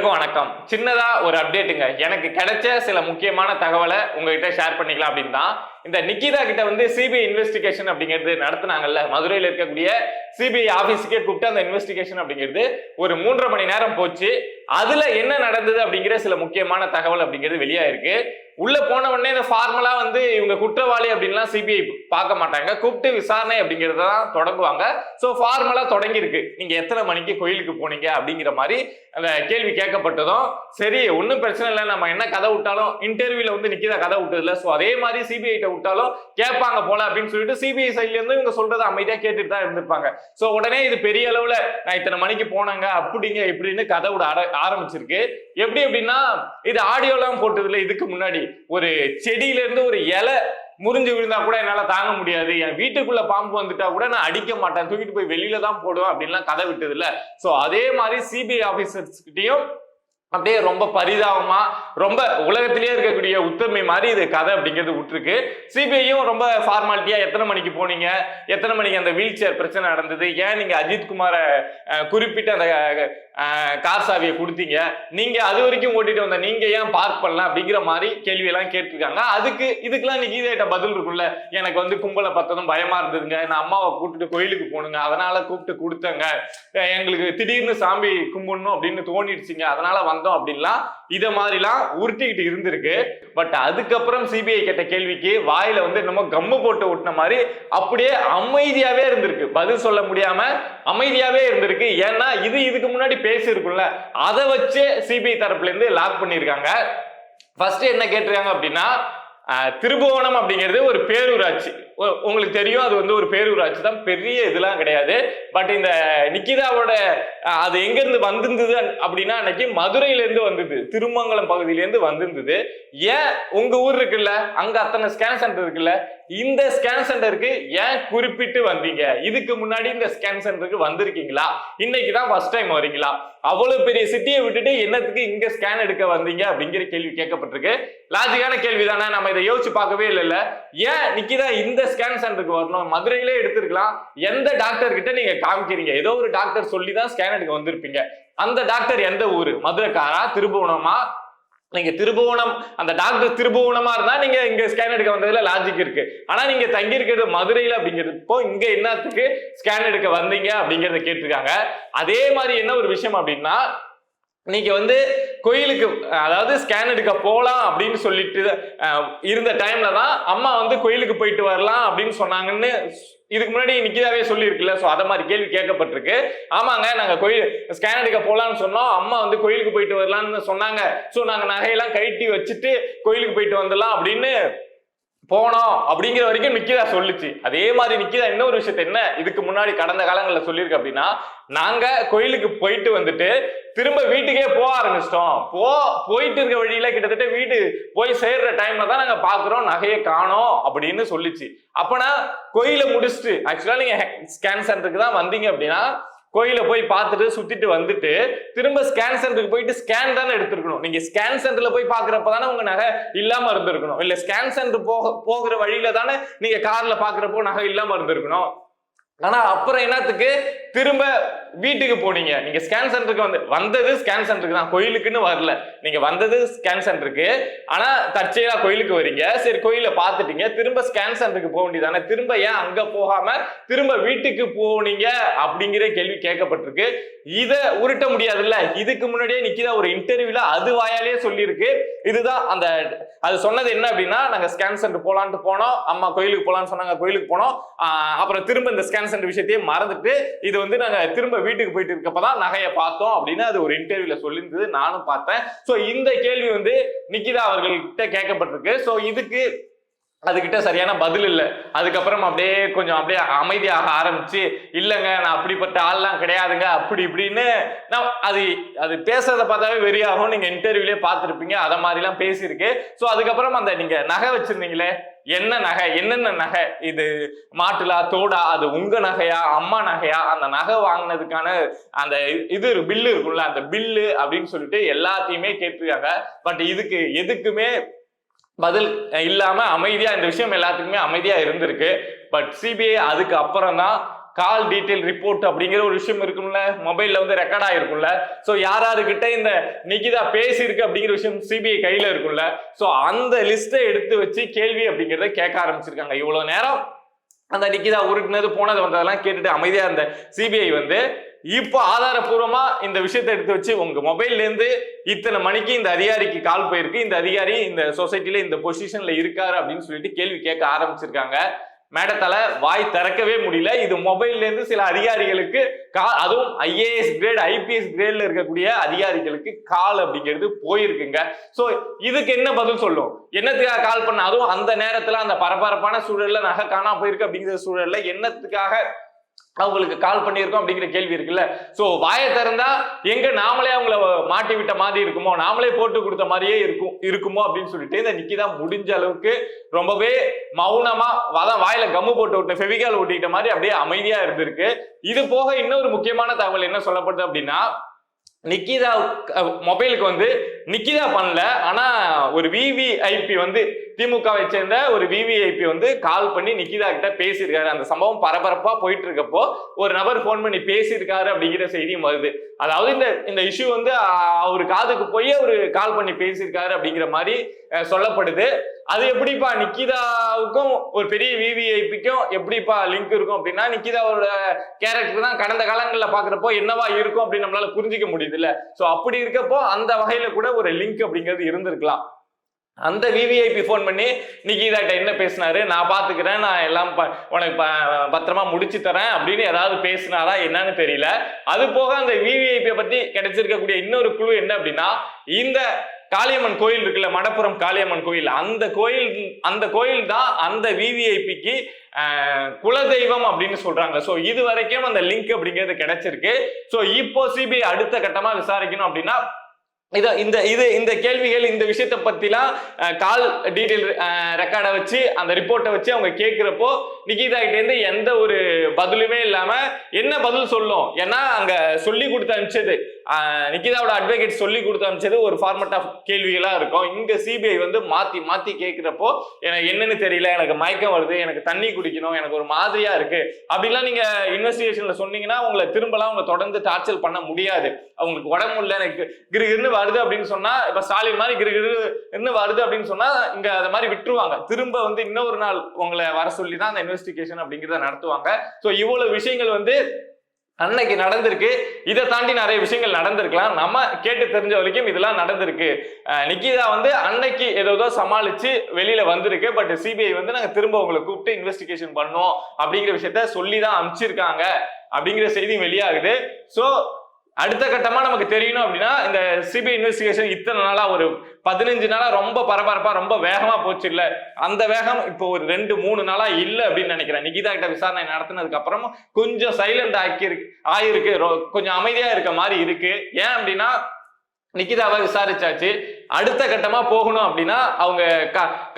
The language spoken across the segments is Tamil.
அனைவருக்கும் வணக்கம். சின்னதா ஒரு அப்டேட்டுங்க எனக்கு கிடைச்ச சில முக்கியமான தகவலை உங்ககிட்ட ஷேர் பண்ணிக்கலாம் அப்படின்னு தான். இந்த நிக்கிதா கிட்ட வந்து சிபிஐ இன்வெஸ்டிகேஷன் அப்படிங்கிறது நடத்துனாங்கல்ல. மதுரையில் இருக்கக்கூடிய சிபிஐ ஆபீஸுக்கே கூப்பிட்டு அந்த இன்வெஸ்டிகேஷன் அப்படிங்கிறது ஒரு மூன்றரை மணி நேரம் போச்சு. அதுல என்ன நடந்தது அப்படிங்கிற சில முக்கியமான தகவல் அப்படிங்கிறது வெளியாயிருக்கு. உள்ள போன உடனே இந்த ஃபார்மலா வந்து இவங்க குற்றவாளி அப்படின்லாம் சிபிஐ பார்க்க மாட்டாங்க. கூப்பிட்டு விசாரணை அப்படிங்கிறத தான் தொடங்குவாங்க. ஸோ ஃபார்மலா தொடங்கியிருக்கு. நீங்க எத்தனை மணிக்கு கோயிலுக்கு போனீங்க அப்படிங்கிற மாதிரி அந்த கேள்வி கேட்கப்பட்டதும் சரி ஒன்றும் பிரச்சனை இல்லை. நம்ம என்ன கதை விட்டாலும் இன்டர்வியூல வந்து நிக்கிதா கதை விட்டதில்ல. ஸோ அதே மாதிரி சிபிஐட்ட விட்டாலும் கேட்பாங்க போல அப்படின்னு சொல்லிட்டு சிபிஐ சைட்லேருந்து இவங்க சொல்றதை அமைதியா கேட்டுட்டு தான் இருந்திருப்பாங்க. ஸோ உடனே இது பெரிய அளவுல நான் இத்தனை மணிக்கு போனாங்க அப்படிங்க இப்படின்னு கதை விட ஆரம்பிச்சிருக்கு. எப்படி அப்படின்னா இது ஆடியோலாம் போட்டதில்லை இதுக்கு முன்னாடி. ஒரு செடியில இருந்து ஒரு இலை முறிஞ்சு விழுந்தா கூட என்னால தாங்க முடியாது. என் வீட்டுக்குள்ள பாம்பு வந்துட்டா கூட நான் அடிக்க மாட்டேன். தூக்கிட்டு போய் வெளியில தான் போடுவேன் அப்படின்லாம் கதை விட்டது இல்ல சோ அதே மாதிரி சிபிஐ ஆபீசர்ஸ் கிட்டயும் அப்படியே ரொம்ப பரிதாபமா ரொம்ப உலகத்திலேயே இருக்கக்கூடிய உத்தமை மாதிரி இது கதை அப்படிங்கிறது விட்டுருக்கு சிபிஐயும் ரொம்ப ஃபார்மாலிட்டியா எத்தனை மணிக்கு போனீங்க? எத்தனை மணிக்கு அந்த வீல் சேர் பிரச்சனை நடந்தது? ஏன் நீங்க அஜித் குமாரை குறிப்பிட்ட அந்த கார் சாவியை கொடுத்தீங்க? நீங்க அது வரைக்கும் ஓட்டிட்டு வந்த நீங்க ஏன் பார்க் பண்ணலாம் அப்படிங்கிற மாதிரி கேள்வி எல்லாம் கேட்டிருக்காங்க. அதுக்கு இதுக்கெல்லாம் நிகிதேட்ட பதில் இருக்குல்ல எனக்கு வந்து கும்பலை பார்த்ததும் பயமா இருந்ததுங்க. நான் அம்மாவை கூப்பிட்டு கோயிலுக்கு போகணுங்க. அதனால கூப்பிட்டு கொடுத்தேங்க. எங்களுக்கு திடீர்னு சாமி கும்பிடணும் அப்படின்னு தோணிடுச்சுங்க. அதனால வந்தோம் அப்படின்லாம் இதை மாதிரிலாம் உருட்டிக்கிட்டு இருந்திருக்கு. பட் அதுக்கப்புறம் சிபிஐ கேட்ட கேள்விக்கு வாயில வந்து என்னமோ கம்மு போட்டு ஒட்டின மாதிரி அப்படியே அமைதியாவே இருந்திருக்கு. பதில் சொல்ல முடியாம அமைதியாவே இருந்திருக்கு. ஏன்னா இது இதுக்கு முன்னாடி பேசியிருக்கும்ல. அதை வச்சு சிபிஐ தரப்புல இருந்து லாக் பண்ணியிருக்காங்க. ஃபர்ஸ்ட் என்ன கேட்டிருக்காங்க அப்படின்னா திருபுவனம் அப்படிங்கிறது ஒரு பேரூராட்சி. உங்களுக்கு தெரியும் அது வந்து ஒரு பேரூராட்சி தான். பெரிய இதெல்லாம் கிடையாது. பட் இந்த நிக்கிதாவோட அது எங்கேருந்து வந்திருந்தது அப்படின்னா அன்னைக்கு மதுரையிலேருந்து வந்தது. திருமங்கலம் பகுதியிலேருந்து வந்திருந்தது. ஏன் உங்கள் ஊர் இருக்குல்ல? அங்கே அத்தனை ஸ்கேன் சென்டர் இருக்குல்ல? இந்த ஸ்கேன் சென்டருக்கு ஏன் குறிப்பிட்டு வந்தீங்க? இதுக்கு முன்னாடி இந்த ஸ்கேன் சென்டருக்கு வந்திருக்கீங்களா? இன்னைக்கு தான் ஃபர்ஸ்ட் டைம் வரீங்களா அவ்வளவு பெரிய சிட்டியை விட்டுட்டு என்னத்துக்கு இங்க ஸ்கேன் எடுக்க வந்தீங்க? அப்படிங்கிற கேள்வி கேட்கப்பட்டிருக்கு. லாஜிக்கான கேள்வி தானே நம்ம இதை யோசிச்சு பார்க்கவே இல்லைல்ல. ஏன் நிக்கிதா இந்த ஸ்கேன் சென்டருக்கு வரணும். மதுரையிலே எடுத்திருக்கலாம். எந்த டாக்டர் கிட்ட நீங்க காமிக்கிறீங்க? ஏதோ ஒரு டாக்டர் சொல்லி தான் ஸ்கேன் எடுக்க வந்திருப்பீங்க. அந்த டாக்டர் எந்த ஊர்? மதுரைக்காரா? திருபுவனமா? நீங்க திருபுவனம் அந்த டாக்டர் திருபுவனமா இருந்தா நீங்க இங்க ஸ்கேன் எடுக்க வந்ததுல லாஜிக் இருக்கு. ஆனா நீங்க தங்கி இருக்கிறது மதுரையில அப்படிங்கிறப்போ இங்க என்னத்துக்கு ஸ்கேன் எடுக்க வந்தீங்க அப்படிங்கறத கேட்டிருக்காங்க. அதே மாதிரி என்ன ஒரு விஷயம் அப்படின்னா நீங்கள் வந்து கோயிலுக்கு அதாவது ஸ்கேன் எடுக்க போகலாம் அப்படின்னு சொல்லிட்டு இருந்த டைம்ல தான் அம்மா வந்து கோயிலுக்கு போயிட்டு வரலாம் அப்படின்னு சொன்னாங்கன்னு இதுக்கு முன்னாடி நிக்கிதாவே சொல்லியிருக்குல்ல. ஸோ அதை மாதிரி கேள்வி கேட்கப்பட்டிருக்கு. ஆமாங்க நாங்கள் கோயில் ஸ்கேன் எடுக்க போகலான்னு சொன்னோம். அம்மா வந்து கோயிலுக்கு போயிட்டு வரலான்னு சொன்னாங்க. ஸோ நாங்கள் நகையெல்லாம் கழட்டி வச்சுட்டு கோயிலுக்கு போயிட்டு வந்துடலாம் அப்படின்னு போனோம் அப்படிங்கிற வரைக்கும் நிக்கிதா சொல்லுச்சு. அதே மாதிரி நிக்கிதா இன்னொரு விஷயத்த என்ன? இதுக்கு முன்னாடி கடந்த காலங்களில் சொல்லியிருக்கு அப்படின்னா நாங்க கோயிலுக்கு போயிட்டு வந்துட்டு திரும்ப வீட்டுக்கே போக ஆரம்பிச்சிட்டோம். போ போயிட்டு இருக்க வழியில கிட்டத்தட்ட வீடு போய் சேர்ற டைம்ல தான் நாங்க பாக்குறோம் நகையை காணோம் அப்படின்னு சொல்லிச்சு. அப்பனா கோயிலை முடிச்சுட்டு ஆக்சுவலா நீங்க ஸ்கேன் சென்டருக்கு தான் வந்தீங்க அப்படின்னா கோயிலை போய் பார்த்துட்டு சுத்திட்டு வந்துட்டு திரும்ப ஸ்கேன் சென்டருக்கு போயிட்டு ஸ்கேன் தானே எடுத்திருக்கணும். நீங்க ஸ்கேன் சென்டர்ல போய் பாக்குறப்ப தானே உங்க நகை இல்லாம இருந்திருக்கணும். இல்ல ஸ்கேன் சென்டர் போக போகிற வழியில தானே நீங்க கார்ல பாக்குறப்போ நகை இல்லாம இருந்திருக்கணும். ஆனா அப்புறம் என்னத்துக்கு? திரும்ப வீட்டுக்கு போனீங்க. நீங்க ஸ்கேன் சென்டருக்கு வந்து வந்தது ஸ்கேன் சென்டருக்கு தான். கோயிலுக்குன்னு வரல. நீங்க வந்தது ஸ்கேன் சென்டருக்கு ஆனா தற்செயலா கோயிலுக்கு வரீங்க. சரி கோயிலை பாத்துட்டீங்க திரும்ப ஸ்கேன் சென்டருக்கு போக வேண்டியதானே? திரும்ப ஏன் அங்க போகாம திரும்ப வீட்டுக்கு போனீங்க? அப்படிங்கிற கேள்வி கேட்கப்பட்டிருக்கு. இத உருட்ட முடியாதுல்ல. இதுக்கு முன்னாடியே நிக்கிதா ஒரு இன்டர்வியூல அது வாயாலே சொல்லியிருக்கு. இதுதான் அந்த அது சொன்னது என்ன அப்படின்னா நாங்க ஸ்கேன் சென்டர் போலான்ட்டு போனோம். அம்மா கோயிலுக்கு போலான்னு சொன்னாங்க கோயிலுக்கு போனோம். அப்புறம் திரும்ப இந்த ஸ்கேன் சென்டர் விஷயத்தையே மறந்துட்டு இது வந்து நாங்க திரும்ப வீட்டுக்கு போயிட்டு இருக்கப்பதான் நகையை பார்த்தோம் அப்படின்னு அது ஒரு இன்டர்வியூல சொல்லியிருந்தது நானும் பார்த்தேன். ஸோ இந்த கேள்வி வந்து நிக்கிதா அவர்கள்கிட்ட கேட்கப்பட்டிருக்கு. ஸோ இதுக்கு அதுகிட்ட சரியான பதில் இல்லை. அதுக்கப்புறம் அப்படியே கொஞ்சம் அப்படியே அமைதியாக ஆரம்பிச்சு இல்லைங்க நான் அப்படிப்பட்ட ஆள்லாம் கிடையாதுங்க அப்படி இப்படின்னு நான் அது அது பேசுறதை பார்த்தாவே வெறியாகும் நீங்க இன்டர்வியூலே பார்த்துருப்பீங்க அதை மாதிரிலாம் பேசியிருக்கு. ஸோ அதுக்கப்புறம் அந்த நீங்க நகை வச்சிருந்தீங்களே என்ன நகை என்னென்ன நகை? இது மாட்டுலா தோடா அது உங்க நகையா அம்மா நகையா? அந்த நகை வாங்கினதுக்கான அந்த இது பில்லு இருக்கும்ல அந்த பில்லு அப்படின்னு சொல்லிட்டு எல்லாத்தையுமே கேட்டிருக்காங்க. பட் இதுக்கு எதுக்குமே பதில் இல்லாம அமைதியா இந்த விஷயம் எல்லாத்துக்குமே அமைதியா இருந்திருக்கு. பட் சிபிஐ அதுக்கு அப்புறம் தான் கால் டீட்டெயில் ரிப்போர்ட் அப்படிங்கிற ஒரு விஷயம் இருக்கும்ல. மொபைல்ல வந்து ரெக்கார்ட் ஆயிருக்கும்ல. ஸோ யார் யாருக்கிட்ட இந்த நிகிதா பேசியிருக்கு அப்படிங்கிற விஷயம் சிபிஐ கையில இருக்கும்ல. ஸோ அந்த லிஸ்ட்டை எடுத்து வச்சு கேள்வி அப்படிங்கிறத கேட்க ஆரம்பிச்சிருக்காங்க. இவ்வளவு நேரம் அந்த நிக்கிதா உருட்டுனது போனது வந்ததெல்லாம் கேட்டுட்டு அமைதியா இருந்த சிபிஐ வந்து இப்போ ஆதாரப்பூர்வமா இந்த விஷயத்தை எடுத்து வச்சு உங்க மொபைல்ல இருந்து இத்தனை மணிக்கு இந்த அதிகாரிக்கு கால் போயிருக்கு. இந்த அதிகாரி இந்த சொசைட்டில இந்த பொசிஷன்ல இருக்காரு அப்படின்னு சொல்லிட்டு கேள்வி கேட்க ஆரம்பிச்சிருக்காங்க. மேடத்தால வாய் திறக்கவே முடியல. இது மொபைல்ல இருந்து சில அதிகாரிகளுக்கு கா- அதுவும் ஐஏஎஸ் கிரேட் ஐபிஎஸ் கிரேட்ல இருக்கக்கூடிய அதிகாரிகளுக்கு கால் அப்படிங்கிறது போயிருக்குங்க. சோ இதுக்கு என்ன பதில் சொல்லும்? என்னத்துக்காக கால் பண்ண? அதுவும் அந்த நேரத்துல அந்த பரபரப்பான சூழல்ல நகை காணா போயிருக்கு அப்படிங்கிற சூழல்ல என்னத்துக்காக அவங்களுக்கு கால் பண்ணியிருக்கோம் அப்படிங்கிற கேள்வி இருக்குல்ல? ஸோ வாயை திறந்தா எங்க நாமளே அவங்கள மாட்டி விட்ட மாதிரி இருக்குமோ நாமளே போட்டு கொடுத்த மாதிரியே இருக்கும் இருக்குமோ அப்படின்னு சொல்லிட்டு இந்த நிக்கிதா முடிஞ்ச அளவுக்கு ரொம்பவே மௌனமா வதம் வாயில கம்மு போட்டு விட்ட ஃபெவிகால் ஒட்டிக்கிட்ட மாதிரி அப்படியே அமைதியா இருந்திருக்கு. இது போக இன்னொரு முக்கியமான தகவல் என்ன சொல்லப்படுது அப்படின்னா நிக்கிதா மொபைலுக்கு வந்து நிக்கிதா பண்ணல. ஆனா ஒரு விவிஐபி வந்து திமுகவை சேர்ந்த ஒரு விவிஐபி வந்து கால் பண்ணி நிக்கிதா கிட்ட பேசியிருக்காரு. அந்த சம்பவம் பரபரப்பா போயிட்டு இருக்கப்போ ஒரு நபர் ஃபோன் பண்ணி பேசியிருக்காரு அப்படிங்கிற செய்தியும் வருது. அதாவது இந்த இந்த இஷ்யூ வந்து அவர் காதுக்கு போய் அவரு கால் பண்ணி பேசியிருக்காரு அப்படிங்கிற மாதிரி சொல்லப்படுது. அது எப்படிப்பா நிக்கிதாவுக்கும் ஒரு பெரிய விவிஐபிக்கும் எப்படிப்பா லிங்க் இருக்கும் அப்படின்னா நிக்கிதாவோட கேரக்டர் தான் கடந்த காலங்களில் பாக்குறப்போ என்னவா இருக்கும் அப்படின்னு நம்மளால புரிஞ்சிக்க முடியுது இல்ல சோ அப்படி இருக்கப்போ அந்த வகையில கூட ஒரு லிங்க் அப்படிங்கிறது இருந்திருக்கலாம். அந்த விவிஐபி ஃபோன் பண்ணி நிக்கிதாட்ட என்ன பேசினாரு? நான் பார்த்துக்கிறேன் நான் எல்லாம் உனக்கு பத்திரமா முடிச்சு தரேன் அப்படின்னு ஏதாவது பேசினாரா என்னன்னு தெரியல. அது போக அந்த விவிஐபியை பத்தி கிடைச்சிருக்கக்கூடிய இன்னொரு குழு என்ன அப்படின்னா இந்த காளியம்மன் கோயில் இருக்குல்ல மடப்புறம் காளியம்மன் கோயில் அந்த கோயில் அந்த கோயில் தான் அந்த விவிஐபிக்கு குலதெய்வம் அப்படின்னு சொல்றாங்க. சோ இது வரைக்கும் அந்த லிங்க் அப்படிங்கிறது கிடைச்சிருக்கு. சோ இப்போ சிபிஐ அடுத்த கட்டமா விசாரிக்கணும் அப்படின்னா இதை இந்த இது இந்த கேள்விகள் இந்த விஷயத்தை பத்திலாம் கால் டீடைல் ரெக்கார்டை வச்சு அந்த ரிப்போர்ட்டை வச்சு அவங்க கேட்குறப்போ நிகிதா கிட்டேருந்து எந்த ஒரு பதிலுமே இல்லாமல் என்ன பதில் சொல்லும்? ஏன்னா அங்கே சொல்லி கொடுத்து அனுப்பிச்சது. நிகிதாவோட அட்வொகேட் சொல்லி கொடுத்து அனுப்பிச்சது ஒரு ஃபார்மட் ஆஃப் கேள்விகளாக இருக்கும். இங்கே சிபிஐ வந்து மாற்றி மாற்றி கேட்குறப்போ எனக்கு என்னன்னு தெரியல எனக்கு மயக்கம் வருது எனக்கு தண்ணி குடிக்கணும் எனக்கு ஒரு மாதிரியாக இருக்குது அப்படிலாம் நீங்கள் இன்வெஸ்டிகேஷனில் சொன்னீங்கன்னா உங்களை திரும்பலாம் அவங்க தொடர்ந்து டார்ச்சர் பண்ண முடியாது. அவங்களுக்கு உடம்பு இல்லை எனக்கு கிருகிருன்னு வருது அப்படின்னு சொன்னால் இப்போ ஸ்டாலின் மாதிரி கிருகிருன்னு வருது அப்படின்னு சொன்னால் இங்கே அதை மாதிரி விட்டுருவாங்க. திரும்ப வந்து இன்னொரு நாள் உங்களை வர சொல்லி தான் அந்த இன்வெஸ்டிகேஷன் அப்படிங்கிறத நடத்துவாங்க. ஸோ இவ்வளோ விஷயங்கள் வந்து அன்னைக்கு நடந்திருக்கு. இதை தாண்டி நிறைய விஷயங்கள் நடந்திருக்கலாம். நம்ம கேட்டு தெரிஞ்ச வரைக்கும் இதெல்லாம் நடந்திருக்கு. நிக்கிதா வந்து அன்னைக்கு ஏதோ சமாளிச்சு வெளியில வந்திருக்கு. பட் சிபிஐ வந்து நாங்க திரும்ப உங்களை கூப்பிட்டு இன்வெஸ்டிகேஷன் பண்ணோம் அப்படிங்கிற விஷயத்த சொல்லி தான் அனுப்பிச்சிருக்காங்க அப்படிங்கிற செய்தி வெளியாகுது. ஸோ அடுத்த கட்டமா நமக்கு தெரியணும் அப்படின்னா இந்த சிபிஐ இன்வெஸ்டிகேஷன் இத்தனை நாளா ஒரு பதினஞ்சு நாளா ரொம்ப பரபரப்பா ரொம்ப வேகமா போச்சு இல்ல. அந்த வேகம் இப்போ ஒரு ரெண்டு மூணு நாளா இல்ல அப்படின்னு நினைக்கிறேன். நிகிதா கிட்ட விசாரணை நடத்தினதுக்கு அப்புறம் கொஞ்சம் சைலண்ட் ஆக்கி இருக்கு ஆயிருக்கு கொஞ்சம் அமைதியா இருக்க மாதிரி இருக்கு. ஏன் அப்படின்னா நிகிதாவை விசாரிச்சாச்சு. அடுத்த கட்டமா போகணும் அப்படின்னா அவங்க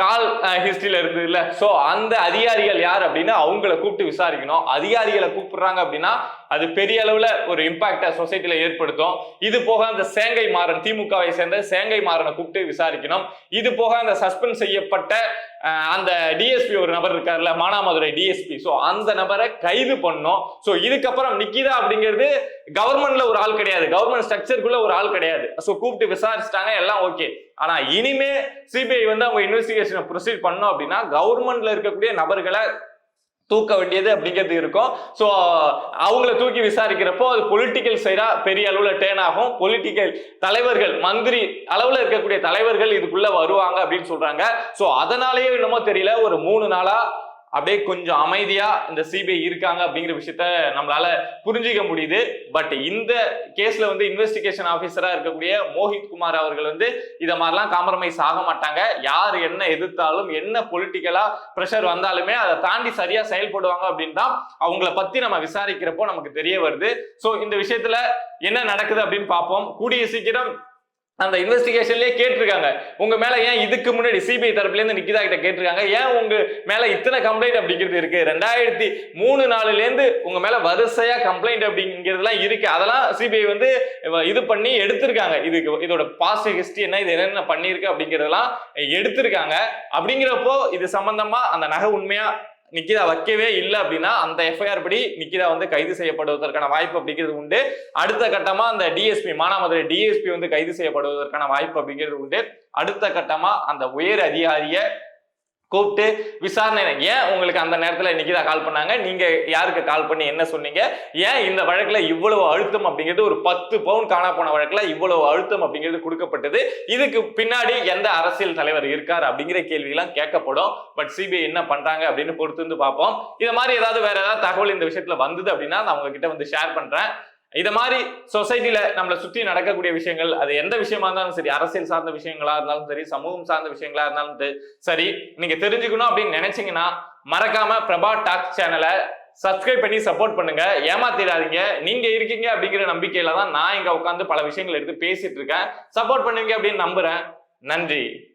கால் ஹிஸ்டரியில இருக்குது இல்ல சோ அந்த அதிகாரிகள் யார் அப்படின்னா அவங்கள கூப்பிட்டு விசாரிக்கணும். அதிகாரிகளை கூப்பிடுறாங்க அப்படின்னா அது பெரிய அளவுல ஒரு இம்பாக்ட சொசைட்டில ஏற்படுத்தும். இது போக அந்த சேங்கை மாறன் திமுகவை சேர்ந்த சேங்கை மாறனை கூப்பிட்டு விசாரிக்கணும். இது போக அந்த சஸ்பெண்ட் செய்யப்பட்ட அந்த டிஎஸ்பி ஒரு நபர் இருக்கார்ல மானாமதுரை டிஎஸ்பி ஸோ அந்த நபரை கைது பண்ணோம். ஸோ இதுக்கப்புறம் நிக்கிதா அப்படிங்கிறது கவர்மெண்ட்ல ஒரு ஆள் கிடையாது. கவர்மெண்ட் ஸ்ட்ரக்சருக்குள்ள ஒரு ஆள் கிடையாது. ஸோ கூப்பிட்டு விசாரிச்சிட்டாங்க எல்லாம் ஓகே ஆனா இனிமே சிபிஐ வந்து அவங்க இன்வெஸ்டிகேஷனை ப்ரொசீட் பண்ணோம் அப்படின்னா கவர்மெண்ட்ல இருக்கக்கூடிய நபர்களை தூக்க வேண்டியது அப்படிங்கிறது இருக்கும். ஸோ அவங்கள தூக்கி விசாரிக்கிறப்போ அது பொலிட்டிக்கல் சைடா பெரிய அளவில் டேர்ன் ஆகும். பொலிட்டிக்கல் தலைவர்கள் மந்திரி அளவில் இருக்கக்கூடிய தலைவர்கள் இதுக்குள்ள வருவாங்க அப்படின்னு சொல்றாங்க. ஸோ அதனாலேயே என்னமோ தெரியல ஒரு மூணு நாளா அப்படியே கொஞ்சம் அமைதியா இந்த சிபிஐ இருக்காங்க அப்படிங்கிற விஷயத்த நம்மளால புரிஞ்சிக்க முடியுது. பட் இந்த கேஸ்ல வந்து இன்வெஸ்டிகேஷன் ஆபீசரா இருக்கக்கூடிய மோஹித் குமார் அவர்கள் வந்து இதை மாதிரிலாம் காம்ப்ரமைஸ் ஆக மாட்டாங்க. யார் என்ன எதிர்த்தாலும் என்ன பொலிட்டிக்கலா ப்ரெஷர் வந்தாலுமே அதை தாண்டி சரியா செயல்படுவாங்க அப்படின்னு தான் அவங்கள பத்தி நம்ம விசாரிக்கிறப்போ நமக்கு தெரிய வருது. ஸோ இந்த விஷயத்துல என்ன நடக்குது அப்படின்னு பார்ப்போம். கூடிய சீக்கிரம் அந்த இன்வெஸ்டிகேஷன்லயே கேட்டிருக்காங்க. உங்க மேல ஏன் இதுக்கு முன்னாடி சிபிஐ தரப்புல இருந்து நிக்கிதா கிட்ட கேட்டிருக்காங்க? ஏன் உங்க மேல இத்தனை கம்ப்ளைண்ட் அப்படிங்கிறது இருக்கு? ரெண்டாயிரத்தி மூணு நாலுல இருந்து உங்க மேல வரிசையா கம்ப்ளைண்ட் அப்படிங்கிறதுலாம் இருக்கு. அதெல்லாம் சிபிஐ வந்து இது பண்ணி எடுத்திருக்காங்க. இதுக்கு இதோட பாஸ்ட் ஹிஸ்டரி என்ன இது என்னென்ன பண்ணியிருக்கு அப்படிங்கிறதெல்லாம் எடுத்திருக்காங்க. அப்படிங்கிறப்போ இது சம்பந்தமா அந்த நகை உண்மையா நிக்கிதா வைக்கவே இல்லை அப்படின்னா அந்த எஃப்ஐஆர் படி நிக்கிதா வந்து கைது செய்யப்படுவதற்கான வாய்ப்பு அப்படிங்கிறது உண்டு. அடுத்த கட்டமா அந்த டிஎஸ்பி மானாமதுரை டிஎஸ்பி வந்து கைது செய்யப்படுவதற்கான வாய்ப்பு அப்படிங்கிறது உண்டு. அடுத்த கட்டமா அந்த உயர் அதிகாரிய கூப்பிட்டு விசாரணை ஏன் உங்களுக்கு அந்த நேரத்தில் இன்றைக்கி தான் கால் பண்ணாங்க. நீங்க யாருக்கு கால் பண்ணி என்ன சொன்னீங்க? ஏன் இந்த வழக்குல இவ்வளவு அழுத்தம் அப்படிங்கிறது ஒரு பத்து பவுன் காணா போன வழக்குல இவ்வளவு அழுத்தம் அப்படிங்கிறது கொடுக்கப்பட்டது. இதுக்கு பின்னாடி எந்த அரசியல் தலைவர் இருக்கார் அப்படிங்கிற கேள்வியெல்லாம் கேட்கப்படும். பட் சிபிஐ என்ன பண்றாங்க அப்படின்னு பொறுத்து வந்து பார்ப்போம். இது மாதிரி ஏதாவது வேற ஏதாவது தகவல் இந்த விஷயத்துல வந்தது அப்படின்னா நான் உங்ககிட்ட வந்து ஷேர் பண்றேன். இதை மாதிரி சொசைட்டில நம்மளை சுத்தி நடக்கக்கூடிய விஷயங்கள் அது எந்த விஷயமா இருந்தாலும் சரி அரசியல் சார்ந்த விஷயங்களா இருந்தாலும் சரி சமூகம் சார்ந்த விஷயங்களா இருந்தாலும் சரி, சரி நீங்க தெரிஞ்சுக்கணும் அப்படின்னு நினைச்சீங்கன்னா மறக்காம பிரபா டாக் சேனலை சப்ஸ்கிரைப் பண்ணி சப்போர்ட் பண்ணுங்க. ஏமாத்திடாதீங்க. நீங்க இருக்கீங்க அப்படிங்கிற நம்பிக்கையில தான் நான் இங்க உட்காந்து பல விஷயங்கள் எடுத்து பேசிட்டு இருக்கேன். சப்போர்ட் பண்ணுவீங்க அப்படின்னு நம்புறேன். நன்றி.